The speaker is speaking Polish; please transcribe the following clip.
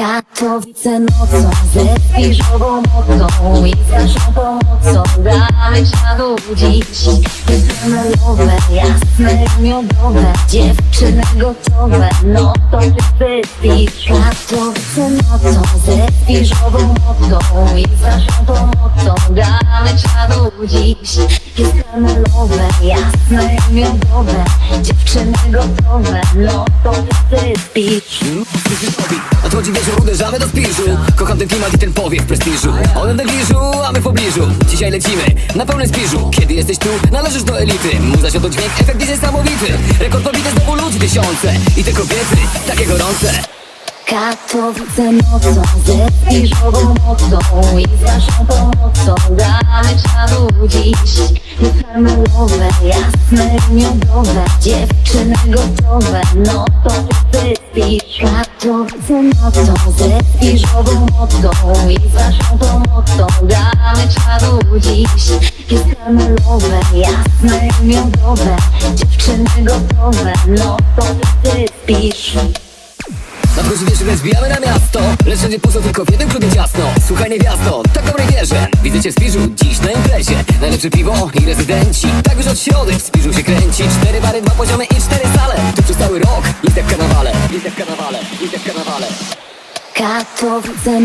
Katowice nocą ze spiżową mocą i z naszą pomocą damy czadu dziś Melowe, jasne miodowe, dziewczyny gotowe, no to ty wyspisz Katowice nocą ze spiżową mocą i z naszą pomocą damy czadu dziś Jest melowe, jasne miodowe, dziewczyny gotowe, no to ty wyspisz Wieczór, uderzamy do spiżu. Kocham ten klimat i ten powiew prestiżu. One w negliżu, a my w pobliżu. Dzisiaj lecimy na pełnym spiżu. Kiedy jesteś tu, należysz do elity. Muza się to dźwięk, efekt jest niesamowity. Rekord pobity znowu ludzi tysiące. I te kobiety, takie gorące Katowice nocą ze spiżową mocą i z naszą pomocą damy czadu dziś. Karmelowe, jasne miodowe, dziewczyny gotowe, no to ty wyspisz Katowice nocą ze spiżową mocą i z naszą pomocą damy czadu dziś. Jest karmelowe, jasne miodowe, dziewczyny gotowe, no to ty wyspisz Nadchodzi wieczór, więc zbijamy na miasto. Lecz wszędzie pusto, tylko w jednym klubie ciasno. Słuchaj niewiasto, tak dobrej wierzę. Widzę cię w Spiżu, dziś na imprezie. Najlepsze piwo i rezydenci. Tak już od środy w Spiżu się kręci. Cztery bary, dwa poziomy i cztery sale. Tu przez cały rok, jest jak w karnawale. Jest jak w karnawale, jest jak w karnawale Katowice